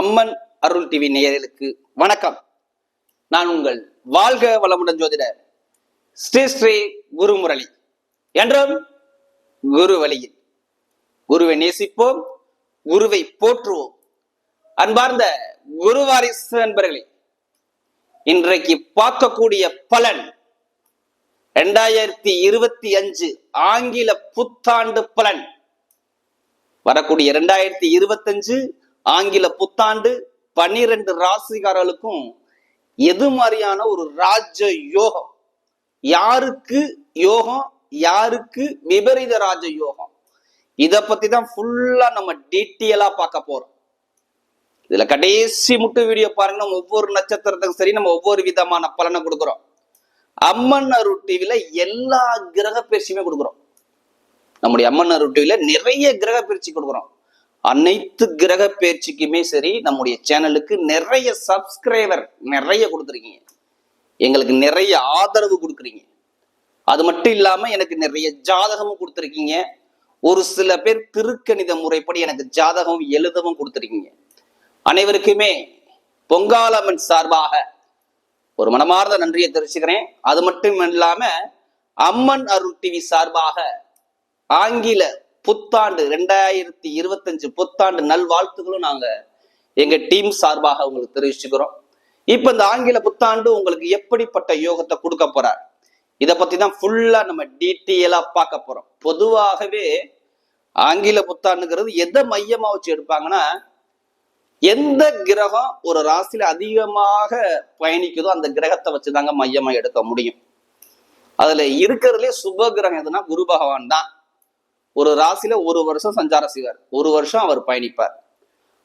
அம்மன் அருள் TV நேயர்களுக்கு வணக்கம். நான் உங்கள் வாழ்க வளமுடன் ஜோதிடர் ஸ்ரீ ஸ்ரீ குருமுரளி. என்றும் குரு வழியில் குருவை நேசிப்போம் குருவை போற்றுவோம். அன்பார்ந்த குருவாரிசு நண்பர்களே இன்றைக்கு பார்க்கக்கூடிய பலன் ரெண்டாயிரத்தி இருபத்தி அஞ்சு ஆங்கில புத்தாண்டு பலன். வரக்கூடிய இரண்டாயிரத்தி இருபத்தஞ்சு ஆங்கில புத்தாண்டு பன்னிரண்டு ராசிகாரர்களுக்கும் எது மாதிரியான ஒரு ராஜ யோகம்? யாருக்கு யோகம்? யாருக்கு விபரீத ராஜ யோகம்? இத பத்தி தான் ஃபுல்லா நம்ம டீட்டெயிலா பார்க்க போறோம். இதுல கடைசி முட்டு வீடியோ பாருங்க. நம்ம ஒவ்வொரு நட்சத்திரத்துக்கும் சரி நம்ம ஒவ்வொரு விதமான பலனை கொடுக்குறோம். அம்மன் அருள் டிவில எல்லா கிரக பயிற்சியுமே கொடுக்குறோம். நம்முடைய அம்மன் அருள் டிவில நிறைய கிரக பயிற்சி கொடுக்குறோம். அனைத்து கிரக பேச்சுக்குமே சரி நம்முடைய சேனலுக்கு நிறைய சப்ஸ்கிரைபர் நிறைய கொடுத்துருக்கீங்க. எங்களுக்கு நிறைய ஆதரவு கொடுக்குறீங்க. அது மட்டும் இல்லாமல் எனக்கு நிறைய ஜாதகமும் கொடுத்துருக்கீங்க. ஒரு சில பேர் திருக்கணித முறைப்படி எனக்கு ஜாதகம் எழுதவும் கொடுத்துருக்கீங்க. அனைவருக்குமே பொங்காலம்மன் சார்பாக ஒரு மனமார்ந்த நன்றியை தெரிவிச்சுக்கிறேன். அது மட்டும் இல்லாம அம்மன் அருள் டிவி சார்பாக ஆங்கில புத்தாண்டு ரெண்டாயிரத்தி இருபத்தஞ்சு புத்தாண்டு நல்வாழ்த்துகளும் நாங்க எங்க டீம் சார்பாக உங்களுக்கு தெரிவிச்சுக்கிறோம். இப்ப இந்த ஆங்கில புத்தாண்டு உங்களுக்கு எப்படிப்பட்ட யோகத்தை கொடுக்க போறார்? இதை பத்தி தான் ஃபுல்லா நம்ம டீட்டெயிலா பார்க்க போறோம். பொதுவாகவே ஆங்கில புத்தாண்டுங்கிறது எதை மையமா வச்சு எடுப்பாங்கன்னா எந்த கிரகம் ஒரு ராசியில அதிகமாக பயணிக்குதோ அந்த கிரகத்தை வச்சுதாங்க மையமா எடுக்க முடியும். அதுல இருக்கிறதுலே சுப கிரகம் எதுனா குரு பகவான் தான். ஒரு ராசியில ஒரு வருஷம் சஞ்சாரம் செய்வார். ஒரு வருஷம் அவர் பயணிப்பார்.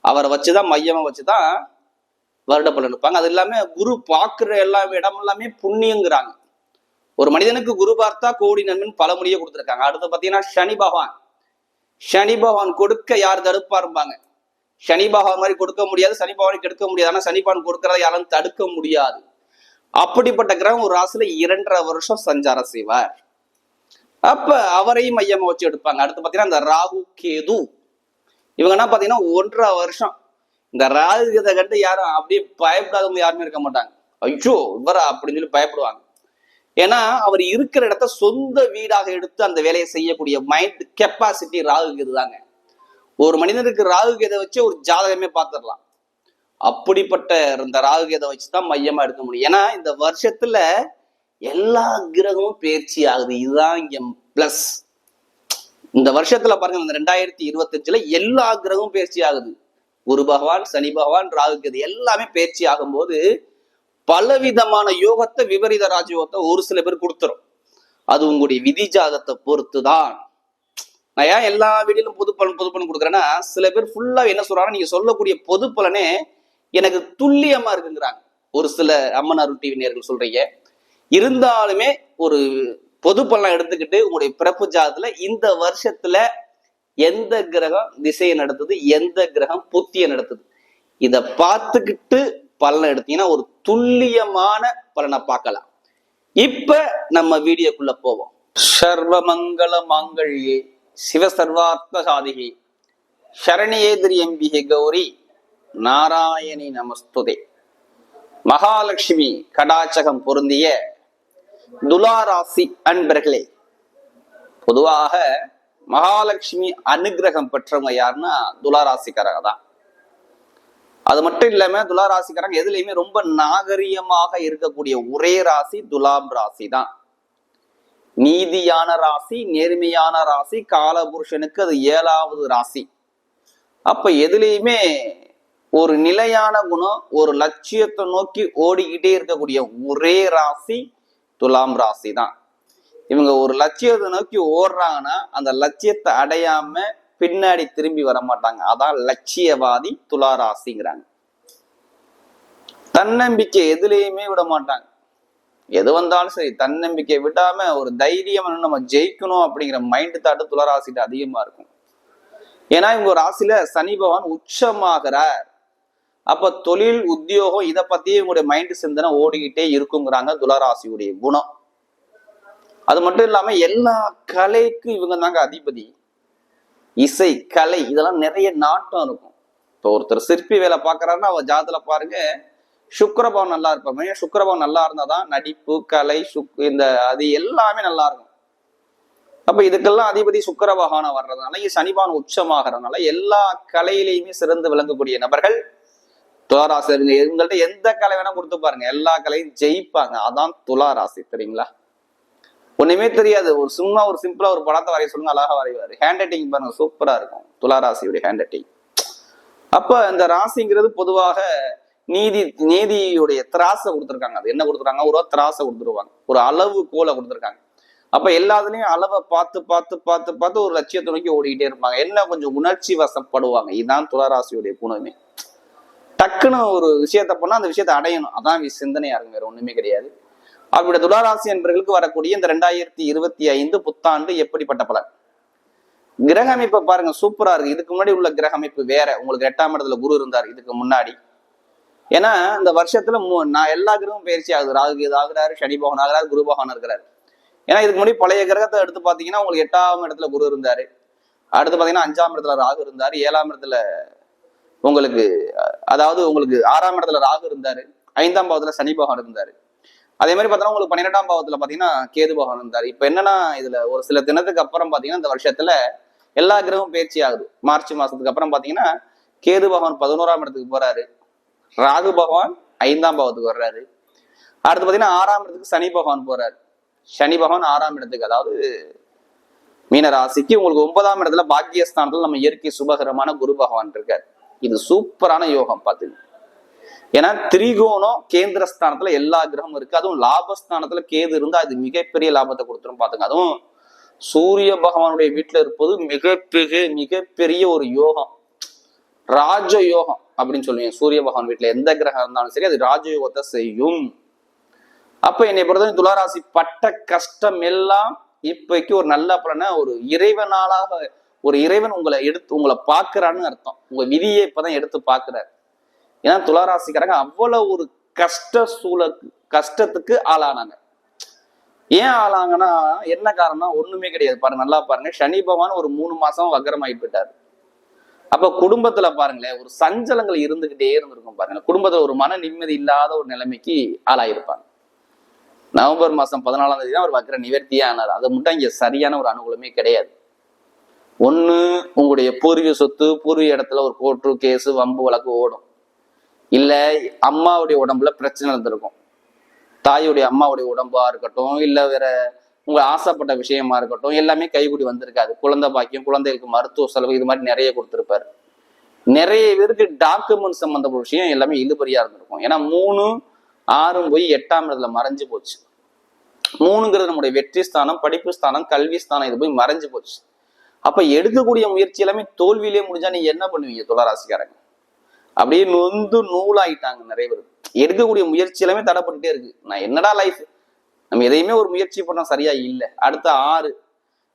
அவரை வச்சுதான் மையமா வச்சுதான் வருட பலன் இருப்பாங்க அது இல்லாம குரு பார்க்குற எல்லா இடம் எல்லாமே புண்ணியங்கிறாங்க. ஒரு மனிதனுக்கு குரு பார்த்தா கோடி நன்மைன்னு பல மொழியை கொடுத்துருக்காங்க. அடுத்து பாத்தீங்கன்னா சனி பகவான். சனி பகவான் கொடுக்க யார் தடுப்பாருப்பாங்க சனி பகவான் மாதிரி கொடுக்க முடியாது சனி பகவானை கெடுக்க முடியாது. ஆனா சனி பகவான் கொடுக்கறத யாரும் தடுக்க முடியாது. அப்படிப்பட்ட கிரகம் ஒரு ராசியில இரண்டரை வருஷம் சஞ்சாரம் செய்வார். அப்ப அவரையும் மையமா வச்சு எடுப்பாங்க. அடுத்து பாத்தீங்கன்னா இந்த ராகு கேது. இவங்க என்ன பாத்தீங்கன்னா ஒன்றரை வருஷம். இந்த ராகு கேதை கண்டு யாரும் அப்படியே பயப்படாதவங்க யாருமே இருக்க மாட்டாங்க. ஐயோ இவரா அப்படின்னு சொல்லி பயப்படுவாங்க. ஏன்னா அவர் இருக்கிற இடத்த சொந்த வீடாக எடுத்து அந்த வேலையை செய்யக்கூடிய மைண்ட் கெப்பாசிட்டி ராகு கேது தாங்க. ஒரு மனிதனுக்கு ராகு கேதை வச்சு ஒரு ஜாதகமே பார்த்துடலாம் அப்படிப்பட்ட இந்த ராகு கேதை வச்சு தான் மையமா எடுக்க முடியும். ஏன்னா இந்த வருஷத்துல எல்லா கிரகமும் பயிற்சி ஆகுது. இதுதான் இங்க பிளஸ் இந்த வருஷத்துல பாருங்க இந்த ரெண்டாயிரத்தி இருபத்தஞ்சுல எல்லா கிரகமும் பயிற்சி ஆகுது. குரு பகவான் சனி பகவான் ராகு கேது எல்லாமே பயிற்சி ஆகும்போது பலவிதமான யோகத்தை விபரீத ராஜயோகத்தை ஒரு சில பேர் கொடுத்துரும். அது உங்களுடைய விதி ஜாதத்தை பொறுத்து தான் நான் ஏன் எல்லா வீடியிலும் பொது பலன் பொது பலன் கொடுக்குறேன்னா சில பேர் ஃபுல்லா என்ன சொல்றாங்க நீங்க சொல்லக்கூடிய பொது பலனே எனக்கு துல்லியமா இருக்குங்கிறாங்க. ஒரு சில அம்மன் அருள் டிவி நேர்கள் சொல்றீங்க. இருந்தாலுமே ஒரு பொது பலன் எடுத்துக்கிட்டு உங்களுடைய பிறப்பு ஜாதத்துல இந்த வருஷத்துல எந்த கிரகம் திசையை நடத்துது எந்த கிரகம் புத்தியை நடத்துது? இத பார்த்துக்கிட்டு பலனை எடுத்தீங்கன்னா ஒரு துல்லியமான பலனை பார்க்கலாம். இப்ப நம்ம வீடியோக்குள்ள போவோம். சர்வமங்கல மாங்கல்யே சிவசர்வார்த்த சாதிகி சரணியேதிரி எம்பிகை கௌரி நாராயணி நமஸ்துதே. மகாலட்சுமி கடாச்சகம் பொருந்திய துலாராசி அன்பர்களே பொதுவாக மகாலட்சுமி அனுகிரகம் பெற்றவங்க யாருன்னா துலாராசிக்காரங்க தான். அது மட்டும் இல்லாம துலாராசிக்காரங்க எதுலையுமே ரொம்ப நாகரிகமாக இருக்கக்கூடிய ஒரே ராசி துலாம் ராசி தான். நீதியான ராசி நேர்மையான ராசி காலபுருஷனுக்கு அது ஏழாவது ராசி. அப்ப எதுலேயுமே ஒரு நிலையான குணம் ஒரு லட்சியத்தை நோக்கி ஓடிக்கிட்டே இருக்கக்கூடிய ஒரே ராசி துலாம் ராசி தான் இவங்க ஒரு லட்சியத்தை நோக்கி ஓடுறாங்கன்னா அந்த லட்சியத்தை அடையாம பின்னாடி திரும்பி வர மாட்டாங்க அதான் லட்சியவாதி துலா ராசிங்கிறாங்க. தன்னம்பிக்கை எதுலேயுமே விட மாட்டாங்க. எது வந்தாலும் சரி தன்னம்பிக்கை விடாம ஒரு தைரியம் நம்ம ஜெயிக்கணும் அப்படிங்கிற மைண்ட் தாட்டு துளராசிட்டு அதிகமா இருக்கும். ஏன்னா இவங்க ராசியில சனி பகவான் உச்சமாகிறார். அப்ப தொழில் உத்தியோகம் இதை பத்தியே இவங்களுடைய மைண்ட் சிந்தனை ஓடிக்கிட்டே இருக்குங்கிறாங்க துளராசியுடைய குணம். அது மட்டும் இல்லாம எல்லா கலைக்கும் இவங்க தாங்க அதிபதி. இசை கலை இதெல்லாம் நிறைய நாட்டம் இருக்கும். இப்போ ஒருத்தர் சிற்பி வேலை பார்க்குறாருன்னா அவர் ஜாதத்துல பாருங்க சுக்கரபவன் நல்லா இருப்பாங்க ஏன் சுக்கிரபவன் நல்லா இருந்தாதான் நடிப்பு கலை சுக் இந்த அது எல்லாமே நல்லா இருக்கும். அப்ப இதுக்கெல்லாம் அதிபதி சுக்கிர வர்றதுனால சனிபான் உச்சமாகறதுனால எல்லா கலையிலையுமே சிறந்து விளங்கக்கூடிய நபர்கள் துளாராசி இவங்கள்ட்ட எந்த கலை வேணா கொடுத்து பாருங்க. எல்லா கலையும் ஜெயிப்பாங்க. அதான் துளாராசி தெரியுங்களா? ஒண்ணுமே தெரியாது. ஒரு சும்மா ஒரு சிம்பிளா ஒரு படத்தை வரைய சொல்லுங்க அழகா வரைவாரு. ஹேண்ட் ரைட்டிங் பாருங்க சூப்பரா இருக்கும். துளாராசியுடைய ஹேண்ட் ரைட்டிங் அப்ப இந்த ராசிங்கிறது பொதுவாக நீதி நீதியுடைய திராசை கொடுத்துருக்காங்க. அது என்ன கொடுத்துருக்காங்க? ஒரு திராசை கொடுத்துருவாங்க. ஒரு அளவு கோலை கொடுத்துருக்காங்க. அப்ப எல்லாத்துலயும் அளவை பார்த்து பார்த்து பார்த்து பார்த்து ஒரு லட்சியத்தை நோக்கி ஓடிக்கிட்டே இருப்பாங்க. என்ன கொஞ்சம் உணர்ச்சி வசப்படுவாங்க? இதுதான் துளாராசியுடைய குணமே டக்குன்னு ஒரு விஷயத்த பண்ணால் அந்த விஷயத்தை அடையணும். அதான் சிந்தனையாக இருக்கும் வேறு ஒன்றுமே கிடையாது. அவருடைய துளாராசி என்பர்களுக்கு வரக்கூடிய இந்த ரெண்டாயிரத்தி இருபத்தி ஐந்து புத்தாண்டு எப்படிப்பட்ட பலன்? கிரக அமைப்பை பாருங்க சூப்பரா இருக்கு. இதுக்கு முன்னாடி உள்ள கிரக அமைப்பு வேற. உங்களுக்கு எட்டாம் இடத்துல குரு இருந்தார் இதுக்கு முன்னாடி. ஏன்னா இந்த வருஷத்துல நான் எல்லா கிரகமும் பயிற்சி ஆகுது. ராகு இது ஆகுறாரு சனி பகவான் ஆகுறாரு குரு பகவான் இருக்கிறாரு. ஏன்னா இதுக்கு முன்னாடி பழைய கிரகத்தை எடுத்து பாத்தீங்கன்னா உங்களுக்கு எட்டாம் இடத்துல குரு இருந்தாரு. அடுத்து பாத்தீங்கன்னா அஞ்சாம் இடத்துல ராகு இருந்தாரு. ஏழாம் இடத்துல உங்களுக்கு அதாவது உங்களுக்கு ஆறாம் இடத்துல ராகு இருந்தாரு ஐந்தாம் பாவத்துல சனி பகவான் இருந்தாரு. அதே மாதிரி பார்த்தோன்னா உங்களுக்கு பன்னிரெண்டாம் பாவத்துல பாத்தீங்கன்னா கேது பகவான் இருந்தார். இப்போ என்னன்னா இதுல ஒரு சில தினத்துக்கு அப்புறம் பாத்தீங்கன்னா இந்த வருஷத்துல எல்லா கிரகமும் பயிற்சி ஆகுது. மார்ச் மாசத்துக்கு அப்புறம் பாத்தீங்கன்னா கேது பகவான் பதினோராம் இடத்துக்கு போறாரு. ராகு பகவான் ஐந்தாம் பாவத்துக்கு வர்றாரு. அடுத்து பாத்தீங்கன்னா ஆறாம் இடத்துக்கு சனி பகவான் போறாரு. சனி பகவான் ஆறாம் இடத்துக்கு அதாவது மீன ராசிக்கு உங்களுக்கு ஒன்பதாம் இடத்துல பாக்கியஸ்தானத்துல நம்ம இயற்கை சுபகரமான குரு பகவான் இருக்காரு. இது சூப்பரான யோகம் பார்த்துங்க ஏன்னா திரிகோணம் கேந்திரஸ்தானத்துல எல்லா கிரகமும் இருக்கு. அதுவும் லாபஸ்தானத்துல கேது இருந்தா அது மிகப்பெரிய லாபத்தை கொடுத்துரும் பாத்துங்க. அதுவும் சூரிய பகவானுடைய வீட்டுல இருப்பது மிகப்பெரிய மிகப்பெரிய ஒரு யோகம். ராஜ யோகம் அப்படின்னு சொல்லுவீங்க. சூரிய பகவான் வீட்டுல எந்த கிரகம் இருந்தாலும் சரி அது ராஜயோகத்தை செய்யும். அப்ப என்னை பொறுத்தவரை துளாராசி பட்ட கஷ்டம் எல்லாம் இப்பைக்கு ஒரு நல்ல பலனை ஒரு இறைவனாளாக ஒரு இறைவன் உங்களை எடுத்து உங்களை பார்க்கறான்னு அர்த்தம். உங்க விதியை இப்பதான் எடுத்து பார்க்கிறார். ஏன்னா துளாராசிக்காரங்க அவ்வளவு ஒரு கஷ்ட சூழ கஷ்டத்துக்கு ஆளானாங்க. ஏன் ஆளாங்கன்னா என்ன காரணம் ஒண்ணுமே கிடையாது. பாருங்க நல்லா பாருங்க. சனி பகவான் ஒரு மூணு மாசம் வக்கரமாகி போயிட்டாரு. அப்ப குடும்பத்துல பாருங்களேன் ஒரு சஞ்சலங்கள் இருந்துகிட்டே இருந்திருக்கும் பாருங்க. குடும்பத்துல ஒரு மன நிம்மதி இல்லாத ஒரு நிலைமைக்கு ஆளாயிருப்பாங்க. நவம்பர் மாசம் பதினாலாம் தேதி தான் ஒரு வக்கர நிவர்த்தியே ஆனார். அது மட்டும் இங்க சரியான ஒரு அனுகூலமே கிடையாது. ஒன்று உங்களுடைய பூர்வீக சொத்து பூர்வீக இடத்துல ஒரு கோர்ட்டு கேஸு வம்பு வழக்கு ஓடும். இல்லை அம்மாவுடைய உடம்புல பிரச்சனை இருந்திருக்கும். தாயுடைய அம்மாவுடைய உடம்பா இருக்கட்டும் இல்லை வேற உங்க ஆசைப்பட்ட விஷயமா இருக்கட்டும் எல்லாமே கைகூடி வந்திருக்காது. குழந்தை பாக்கியம் குழந்தைகளுக்கு மருத்துவ செலவு இது மாதிரி நிறைய கொடுத்துருப்பாரு. நிறைய பேருக்கு டாக்குமெண்ட் சம்மந்தப்பட்ட விஷயம் எல்லாமே இழுபறியா இருந்திருக்கும். ஏன்னா மூணு ஆறும் போய் எட்டாம் இடத்துல மறைஞ்சு போச்சு. மூணுங்கிறது நம்முடைய வெற்றி ஸ்தானம் படிப்பு ஸ்தானம் கல்வி ஸ்தானம் இது போய் மறைஞ்சு போச்சு. அப்ப எடுக்கக்கூடிய முயற்சி எல்லாமே தோல்வியிலே முடிஞ்சா நீங்க என்ன பண்ணுவீங்க துளாராசிக்காரங்க? அப்படியே நொந்து நூலாயிட்டாங்க நிறைய பேர். எடுக்கக்கூடிய முயற்சி எல்லாமே தடைப்பட்டுட்டே இருக்கு. நான் என்னடா லைஃப் நம்ம எதையுமே ஒரு முயற்சி பண்ணா சரியா இல்லை. அடுத்த ஆறு.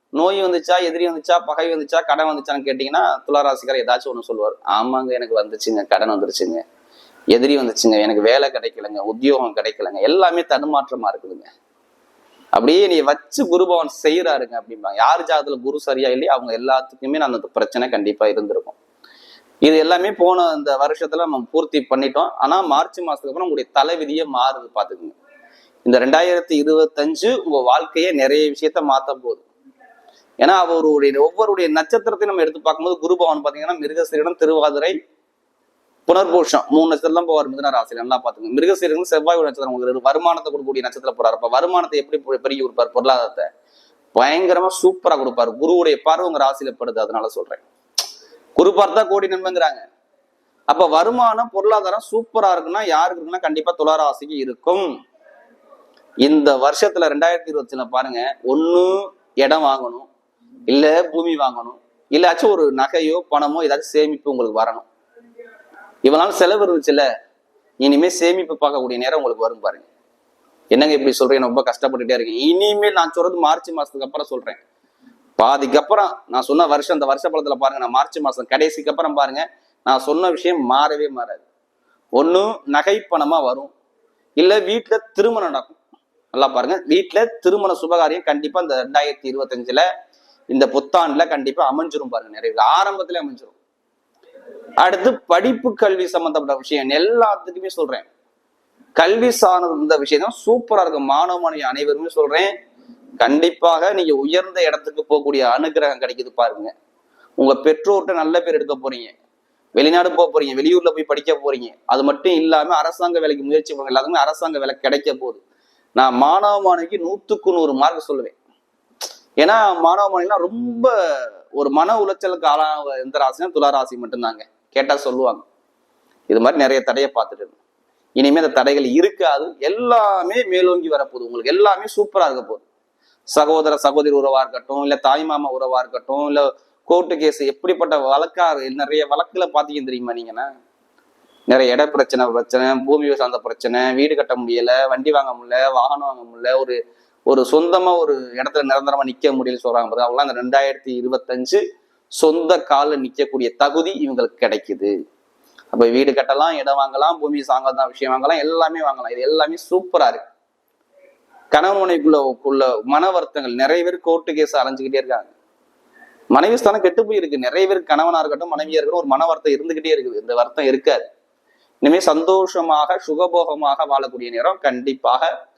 நோய் வந்துச்சா எதிரி வந்துச்சா பகை வந்துச்சா கடன் வந்துச்சான்னு கேட்டீங்கன்னா துளாராசிக்காரர் ஏதாச்சும் ஒண்ணு சொல்லுவார். ஆமாங்க எனக்கு வந்துச்சுங்க கடன் வந்துருச்சுங்க. எதிரி வந்துச்சுங்க எனக்கு வேலை கிடைக்கலங்க உத்தியோகம் கிடைக்கலங்க எல்லாமே தடுமாற்றமா இருக்குதுங்க. அப்படியே நீ வச்சு குருபவன் செய்யறாருங்க அப்படிம்பாங்க. யார் ஜாதத்துல குரு சரியா இல்லையா அவங்க எல்லாத்துக்குமே நான் அந்த பிரச்சனை கண்டிப்பா இருந்திருக்கும். இது எல்லாமே போன இந்த வருஷத்துல நம்ம பூர்த்தி பண்ணிட்டோம். ஆனா மார்ச் மாசத்துக்கு அப்புறம் உங்களுடைய தலைவிதியே மாறுது பாத்துக்கோங்க இந்த ரெண்டாயிரத்தி இருபத்தஞ்சு உங்க வாழ்க்கையை நிறைய விஷயத்த மாத்த போகுது. ஏன்னா அவருடைய ஒவ்வொருடைய நட்சத்திரத்தையும் நம்ம எடுத்து பார்க்கும்போது குரு பகவான் பாத்தீங்கன்னா மிருகசீரிடம் திருவாதிரை புனர்பூஷம். மூணு நட்சத்திரம் போவார் மிதன ராசியில நல்லா பாத்துங்க மிருகசீரகம் செவ்வாய் நட்சத்திரம் உங்களுக்கு வருமானத்தை கொடுக்கக்கூடிய நட்சத்திரம் போறாரு. அப்ப வருமானத்தை எப்படி பெருகி கொடுப்பார்? பொருளாதாரத்தை பயங்கரமா சூப்பரா கொடுப்பாரு. குருவுடைய பார்வை உங்க ராசியில படுது. அதனால சொல்றேன். குரு பார்த்தா கோடி நன்மைங்கிறாங்க. அப்ப வருமானம் பொருளாதாரம் சூப்பரா இருக்குன்னா யாருக்கு இருக்குன்னா கண்டிப்பா துளாராசிக்கு இருக்கும். இந்த வருஷத்துல ரெண்டாயிரத்தி இருபத்தில பாருங்க. ஒண்ணு இடம் வாங்கணும். இல்ல பூமி வாங்கணும். இல்லாச்சும் ஒரு நகையோ பணமோ ஏதாச்சும் சேமிப்பு உங்களுக்கு வரணும். இவ்வளவு செலவு இருந்துச்சுல்ல இனிமே சேமிப்பு பார்க்கக்கூடிய நேரம் உங்களுக்கு வரும் பாருங்க. என்னங்க இப்படி சொல்றேன் ரொம்ப கஷ்டப்பட்டுட்டே இருக்கேன் இனிமேல் நான் சொல்றது மார்ச் மாசத்துக்கு அப்புறம் சொல்றேன். பாதிக்கு அப்புறம் நான் சொன்ன வருஷம் அந்த வருஷ பழத்துல பாருங்க நான் மார்ச் மாசம் கடைசிக்கு அப்புறம் பாருங்க நான் சொன்ன விஷயம் மாறவே மாறாது. ஒன்றும் நகைப்பணமா வரும். இல்ல வீட்டுல திருமணம் நடக்கும். நல்லா பாருங்க வீட்டுல திருமண சுபகாரியம் கண்டிப்பா இந்த ரெண்டாயிரத்தி இருபத்தஞ்சுல இந்த புத்தாண்டுல கண்டிப்பா அமைஞ்சிரும் பாருங்க நிறைய ஆரம்பத்துல அமைஞ்சிரும். அடுத்து படிப்பு கல்வி சம்பந்தப்பட்ட விஷயம். எல்லாத்துக்குமே சொல்றேன். கல்வி சார்ந்த விஷயம் தான் சூப்பரா இருக்கும். மாணவ மாணவி அனைவருமே சொல்றேன். கண்டிப்பாக நீங்க உயர்ந்த இடத்துக்கு போகக்கூடிய அனுகிரகம் கிடைக்குது பாருங்க. உங்க பெற்றோர்கிட்ட நல்ல பேர் எடுக்க போறீங்க. வெளிநாடு போக போறீங்க. வெளியூர்ல போய் படிக்க போறீங்க. அது மட்டும் இல்லாம அரசாங்க வேலைக்கு முயற்சி பண்ணுங்க. எல்லாத்துக்குமே அரசாங்க வேலை கிடைக்க போகுது. நான் மாணவ மாணவிக்கு நூத்துக்கு நூறு மார்க் சொல்லுவேன். ஏன்னா மாணவ மாணவிலாம் ரொம்ப ஒரு மன உளைச்சலுக்கு ஆளாக எந்த ராசினா துலா ராசி மட்டும்தாங்க. கேட்டால் சொல்லுவாங்க. இது மாதிரி நிறைய தடையை பார்த்துட்டு இருந்தோம் இனிமேல் அந்த தடைகள் இருக்காது. எல்லாமே மேலோங்கி வரப்போகுது. உங்களுக்கு எல்லாமே சூப்பராக இருக்க போகுது. சகோதர சகோதரி உறவாக இருக்கட்டும் இல்லை தாய்மாமா உறவாக இருக்கட்டும் இல்லை கோர்ட்டு கேஸ் எப்படிப்பட்ட வழக்கா நிறைய வழக்கில் பார்த்தீங்க தெரியுமா நீங்கன்னா நிறைய இட பிரச்சனை பிரச்சனை பூமி சார்ந்த பிரச்சனை வீடு கட்ட முடியல வண்டி வாங்க முடியல வாகனம் வாங்க முடியல ஒரு ஒரு சொந்தமா ஒரு இடத்துல நிரந்தரமா நிக்க முடியல சொல்றாங்க பாருங்க அவங்களாம் அந்த ரெண்டாயிரத்தி இருபத்தஞ்சு சொந்த காலில் நிற்கக்கூடிய தகுதி இவங்களுக்கு கிடைக்குது. அப்போ வீடு கட்டலாம் இடம் வாங்கலாம் பூமி சாங்கதான் விஷயம் வாங்கலாம் எல்லாமே வாங்கலாம். இது எல்லாமே சூப்பராக இருக்கு. கணவன் மனைவிக்குள்ள மன வருத்தங்கள். நிறைய பேர் கோர்ட்டு கேஸ் அலைஞ்சுக்கிட்டே இருக்காங்க. மனைவி ஸ்தானம் கெட்டு போயிருக்கு. நிறைய பேர் கணவனா இருக்கட்டும் மனைவியா இருக்கட்டும் ஒரு மன வருத்தம் இருந்துகிட்டே இருக்குது. இந்த வருத்தம் இருக்காது. இனிமேல் சந்தோஷமாக சுகபோகமாக வாழக்கூடிய நேரம் கண்டிப்பாக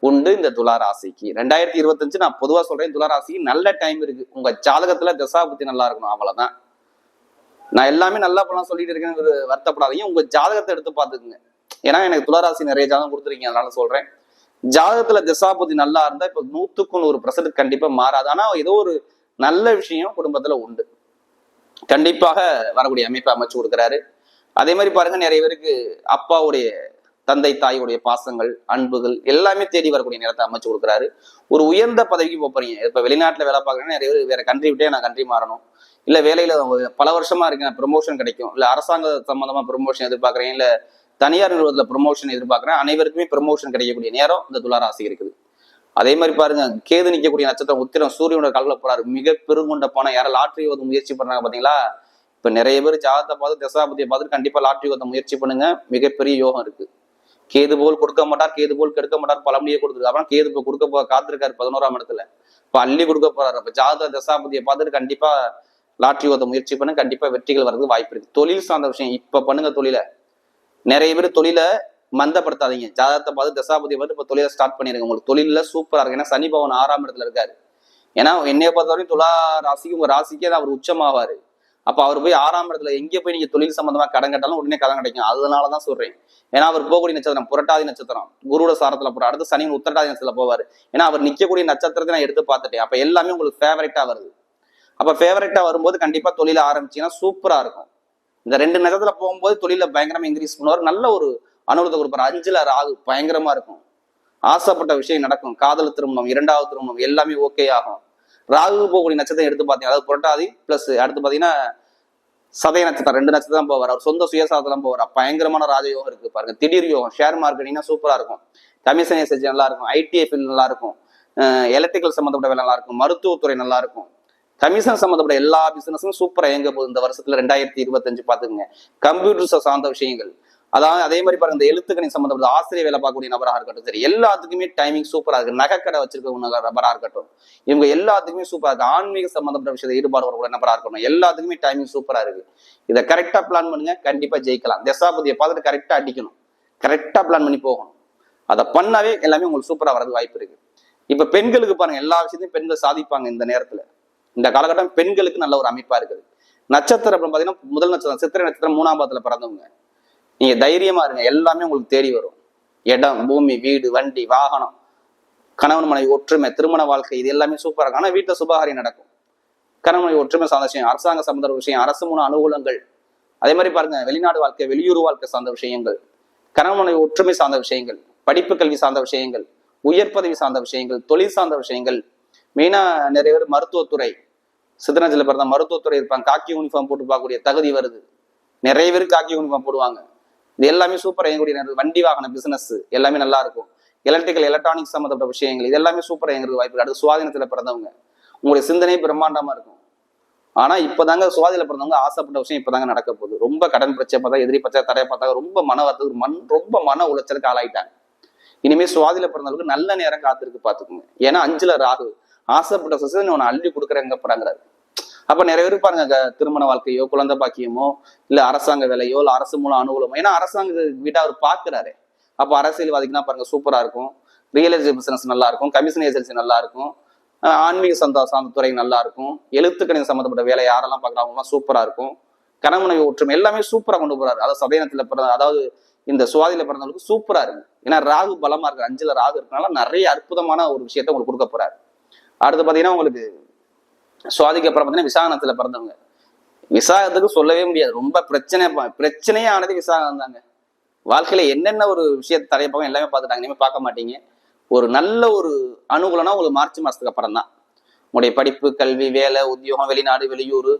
உண்டு இந்த துளாராசிக்கு ரெண்டாயிரத்தி இருபத்தஞ்சு நான் பொதுவா சொல்றேன் துளாராசிக்கு நல்ல டைம் இருக்கு. உங்க ஜாதகத்துல தசாபுத்தி நல்லா இருக்கணும் அவ்வளவுதான். நான் எல்லாமே நல்லா பண்ணலாம் சொல்லிட்டு இருக்கேன்னு ஒரு வருத்தப்படாதீங்க. உங்க ஜாதகத்தை எடுத்து பாத்துக்குங்க ஏன்னா எனக்கு துளாராசி நிறைய ஜாதகம் கொடுத்துருக்கீங்க அதனால சொல்றேன். ஜாதகத்துல திசாபுத்தி நல்லா இருந்தா இப்ப நூத்துக்கு நூறு பர்சன்ட் கண்டிப்பா மாறாது. ஆனா ஏதோ ஒரு நல்ல விஷயம் குடும்பத்துல உண்டு. கண்டிப்பாக வரக்கூடிய அமைப்பை அமைச்சு கொடுக்குறாரு. அதே மாதிரி பாருங்க நிறைய பேருக்கு அப்பாவுடைய தந்தை தாயுடைய பாசங்கள் அன்புகள் எல்லாமே தேடி வரக்கூடிய நேரத்தை அமைச்சு கொடுக்குறாரு. ஒரு உயர்ந்த பதவிக்கு போறீங்க. இப்போ வெளிநாட்டில் வேலை பார்க்குறேன்னா நிறைய பேர் வேற கண்ட்ரி விட்டே நான் கண்ட்ரி மாறணும். இல்லை வேலையில் பல வருஷமா இருக்கேன் ப்ரொமோஷன் கிடைக்கும். இல்லை அரசாங்க சம்மந்தமாக ப்ரொமோஷன் எதிர்பார்க்குறேன். இல்லை தனியார் நிறுவனத்தில் ப்ரொமோஷன் எதிர்பார்க்குறேன். அனைவருக்குமே ப்ரொமோஷன் கிடைக்கக்கூடிய நேரம் இந்த துளாராசி இருக்குது. அதே மாதிரி பாருங்க கேது நிற்கக்கூடிய நட்சத்திரம் உத்திரம் சூரியனோட காலில் போறாரு. மிக பெருங்கொண்ட பணம். யாரும் லாட்ரி ஓத முயற்சி பண்றாங்க பாத்தீங்களா? இப்ப நிறைய பேர் ஜாதத்தை பார்த்து தசாபதியை பார்த்து கண்டிப்பா லாட்ரி ஓத முயற்சி பண்ணுங்க. மிகப்பெரிய யோகம் இருக்கு. கேது போல் கொடுக்க மாட்டார் கேது போல் கெடுக்க மாட்டார் பழமொழியை கொடுத்துருக்கு அப்புறம் கேது இப்போ கொடுக்க போ காத்திருக்காரு பதினோராம் இடத்துல. இப்போ அள்ளி கொடுக்க போறாரு. அப்ப ஜாதக தசாபதியை பார்த்துட்டு கண்டிப்பா லாட்ரி ஓத முயற்சி பண்ண கண்டிப்பா வெற்றிகள் வர்றதுக்கு வாய்ப்பு இருக்கு. தொழில் சார்ந்த விஷயம் இப்ப பண்ணுங்க தொழிலை. நிறைய பேர் தொழிலை மந்தப்படுத்தாதீங்க. ஜாதகத்தை பார்த்து தசாபதியை பார்த்து இப்போ தொழிலை ஸ்டார்ட் பண்ணிருங்க. உங்களுக்கு தொழில சூப்பரா இருக்கு. ஏன்னா சனி பவன் ஆறாம் இடத்துல இருக்காரு. ஏன்னா என்னைய பொறுத்தவரைக்கும் துலா ராசிக்கு உங்க ராசிக்கே தான் அவர் உச்சமாவாரு. அப்போ அவர் போய் ஆறாம் இடத்துல எங்கே போய் நீங்கள் தொழில் சம்மந்தமாக கடன் கட்டாலும் உடனே கடன் கிடைக்கும். அதனால தான் சொல்கிறேன் ஏன்னா அவர் போகக்கூடிய நட்சத்திரம் புரட்டாதி நட்சத்திரம். குருவோட சாரத்தில் போகிற அடுத்து சனி உத்தரட்டாதி நட்சத்திரத்தில் போவார். ஏன்னா அவர் நிற்கக்கூடிய நட்சத்திரத்தை நான் எடுத்து பார்த்துட்டேன். அப்போ எல்லாமே உங்களுக்கு ஃபேவரட்டாக வருது. அப்போ ஃபேவரட்டாக வரும்போது கண்டிப்பாக தொழில ஆரம்பிச்சிங்கன்னா சூப்பராக இருக்கும். இந்த ரெண்டு நட்சத்திரத்தில் போகும்போது தொழில பயங்கரமாக இன்க்ரீஸ் பண்ணுவார். நல்ல ஒரு அனுபவத்தை கொடுப்பார். அஞ்சில் ராகு பயங்கரமாக இருக்கும். ஆசைப்பட்ட விஷயம் நடக்கும். காதல் திருமணம் இரண்டாவது திருமணம் எல்லாமே ஓகே ஆகும். ராகு போகக்கூடிய நட்சத்திரம் எடுத்து பார்த்தீங்கன்னா அதாவது புரட்டாதி பிளஸ் அடுத்து பார்த்தீங்கன்னா சதய நட்சத்திரம் ரெண்டு நட்சத்திரம் தான் போவார். அவர் சொந்த சுயசாதனம் போவார். பயங்கரமான ராஜயோகம் இருக்கு பாருங்க. திடீர் யோகம் ஷேர் மார்க்கெட்டிங்னா சூப்பரா இருக்கும். கமிஷன் எஸ்எஸ்சி நல்லா இருக்கும். ஐடிஐ ஃபீல்ட் நல்லா இருக்கும். எலக்ட்ரிக்கல் சம்மந்தப்பட்ட வேலை நல்லா இருக்கும். மருத்துவத்துறை நல்லா இருக்கும். கமிஷன் சம்மந்தப்பட்ட எல்லா பிசினஸும் சூப்பராக இயங்க போகுது. இந்த வருஷத்துல ரெண்டாயிரத்தி இருபத்தஞ்சு பாத்துக்கோங்க கம்ப்யூட்டர்ஸை சார்ந்த விஷயங்கள். அதாவது அதே மாதிரி பாருங்க இந்த எழுத்துக்கணி சம்மந்தப்பட்ட ஆசிரியர் வேலை பார்க்கக்கூடிய நபராக இருக்கட்டும் சரி எல்லாத்துக்குமே டைமிங் சூப்பராக இருக்கு. நகைக்கடை வச்சிருக்க நபரா இருக்கட்டும் இவங்க எல்லாத்துக்குமே சூப்பரா இருக்கு. ஆன்மீக சம்மந்தப்பட்ட விஷயத்தை ஈடுபாடு வரக்கூடிய நபராக இருக்கட்டும் எல்லாத்துக்குமே டைமிங் சூப்பராக இருக்கு. இதை கரெக்டா பிளான் பண்ணுங்க கண்டிப்பா ஜெயிக்கலாம். தசாபதியை பார்த்துட்டு கரெக்டா அடிக்கணும். கரெக்டா பிளான் பண்ணி போகணும். அதை பண்ணாவே எல்லாமே உங்களுக்கு சூப்பரா வரது வாய்ப்பு இருக்கு. இப்ப பெண்களுக்கு பாருங்க எல்லா விஷயத்தையும் பெண்கள் சாதிப்பாங்க இந்த நேரத்துல. இந்த காலகட்டம் பெண்களுக்கு நல்ல ஒரு அமைப்பா இருக்குது. நட்சத்திரம் அப்புறம் பார்த்தீங்கன்னா முதல் நட்சத்திரம் சித்திரை நட்சத்திரம் மூணாம் பாதத்துல பிறந்தவங்க. நீங்க தைரியமா இருங்க. எல்லாமே உங்களுக்கு தேடி வரும். இடம் பூமி வீடு வண்டி வாகனம் கணவன் மனைவி ஒற்றுமை திருமண வாழ்க்கை இது எல்லாமே சூப்பராக இருக்கும். ஆனால் வீட்டில் சுபகாரி நடக்கும். கணவன் மனைவி ஒற்றுமை சார்ந்த விஷயம் அரசாங்க சம்பந்த விஷயம் அரசு மூணு அனுகூலங்கள் அதே மாதிரி பாருங்க வெளிநாடு வாழ்க்கை வெளியூர் வாழ்க்கை சார்ந்த விஷயங்கள் கணவன் மனைவி ஒற்றுமை சார்ந்த விஷயங்கள் படிப்பு கல்வி சார்ந்த விஷயங்கள் உயர் பதவி சார்ந்த விஷயங்கள் தொழில் சார்ந்த விஷயங்கள். மெயினா நிறைய பேர் மருத்துவத்துறை சித்தனத்தில் பிறந்த மருத்துவத்துறை இருப்பாங்க. காக்கி யூனிஃபார்ம் போட்டு பார்க்கக்கூடிய தகுதி வருது. நிறைய பேர் காக்கி யூனிஃபார்ம் போடுவாங்க. இது எல்லாமே சூப்பர் இயங்கக்கூடிய வண்டி வாகன பிசினஸ் எல்லாமே நல்லா இருக்கும். எலக்ட்ரிக்கல் எலக்ட்ரானிக்ஸ் சம்மந்தப்பட்ட விஷயங்கள் இது எல்லாமே சூப்பர் இயங்குறது வாய்ப்பு அடுத்து சுவாதினத்தில் பிறந்தவங்க உங்களுடைய சிந்தனை பிரம்மாண்டமா இருக்கும். ஆனா இப்பதாங்க சுவாதியில பிறந்தவங்க ஆசைப்பட்ட விஷயம் இப்பதாங்க நடக்க போகுது. ரொம்ப கடன் பிரச்சனை பார்த்தா எதிரி பிரச்சனை தடையை பார்த்தா ரொம்ப மன வருத்தத்துக்கு மண் ரொம்ப மன உளைச்சலுக்கு ஆளாயிட்டாங்க. இனிமே சுவாதியில பிறந்தவங்களுக்கு நல்ல நேரம் காத்திருக்கு பாத்துக்கோங்க. ஏன்னா அஞ்சுல ராகு. ஆசைப்பட்ட சுசை உன்னை அள்ளி கொடுக்குறேங்க போறாங்கிறாரு அப்ப நிறைய பேர் பாருங்க திருமண வாழ்க்கையோ குழந்தை பாக்கியமோ இல்ல அரசாங்க வேலையோ இல்ல அரசு மூலம் அனுகூலமோ ஏன்னா அரசாங்க வீட்டை அவர் பாக்குறாரு. அப்ப அரசியல்வாதிக்குன்னா பாருங்க சூப்பரா இருக்கும். ரியல் எஸ்டேட் பிசினஸ் நல்லா இருக்கும். கமிஷன் ஏஜென்சி நல்லா இருக்கும். ஆன்மீக சந்த சார்ந்த துறை நல்லா இருக்கும். எழுத்துக்கணிதம் சம்பந்தப்பட்ட வேலை யாரெல்லாம் பார்க்குறாங்கலாம் சூப்பரா இருக்கும். கணவனை ஒற்றுமை எல்லாமே சூப்பரா கொண்டு போறாரு. அதாவது சதயனத்துல பிறந்த அதாவது இந்த சுவாதியில பிறந்தவங்களுக்கு சூப்பரா இருக்கு. ஏன்னா ராகு பலமா இருக்கு. அஞ்சுல ராகு இருக்கனால நிறைய அற்புதமான ஒரு விஷயத்த உங்களுக்கு கொடுக்க போறாரு. அடுத்து பாத்தீங்கன்னா உங்களுக்கு சுவாதிக்கு அப்புறம் பார்த்தீங்கன்னா விசாகனத்துல பிறந்தவங்க. விசாகத்துக்கு சொல்லவே முடியாது. ரொம்ப பிரச்சனை பிரச்சனையே ஆனது விசாகம் தாங்க வாழ்க்கையில என்னென்ன ஒரு விஷயத்தை தடையப்பாங்க எல்லாமே பார்த்துட்டாங்க. இனிமேல் பார்க்க மாட்டீங்க. ஒரு நல்ல ஒரு அனுகூலம்னா உங்களுக்கு மார்ச் மாசத்துக்கு அப்புறம் தான் உங்களுடைய படிப்பு கல்வி வேலை உத்தியோகம் வெளிநாடு வெளியூர்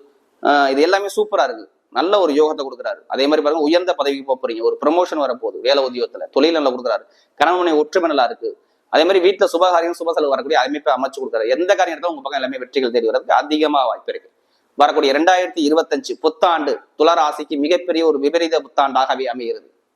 இது எல்லாமே சூப்பரா இருக்கு. நல்ல ஒரு யோகத்தை கொடுக்குறாரு. அதே மாதிரி பாருங்க உயர்ந்த பதவிக்கு போக போறீங்க. ஒரு ப்ரமோஷன் வரப்போகுது வேலை உத்தியோகத்துல. தொழில் நல்லா கொடுக்குறாரு. கணவனை ஒற்றுமை நல்லா இருக்கு. அதே மாதிரி வீட்டுல சுபகாரியம் சுப செலவு வரக்கூடிய அமைப்பை அமைச்சு கொடுக்குறாரு எந்த காரியம் எடுத்தாலும் உங்க பக்கம் எல்லாமே வெற்றிகள் தேடி வரதுக்கு அதிகமா வாய்ப்பு இருக்கு. வரக்கூடிய இரண்டாயிரத்தி இருபத்தஞ்சு புத்தாண்டு துளராசிக்கு மிகப்பெரிய ஒரு விபரீத புத்தாண்டாகவே அமைகிறது.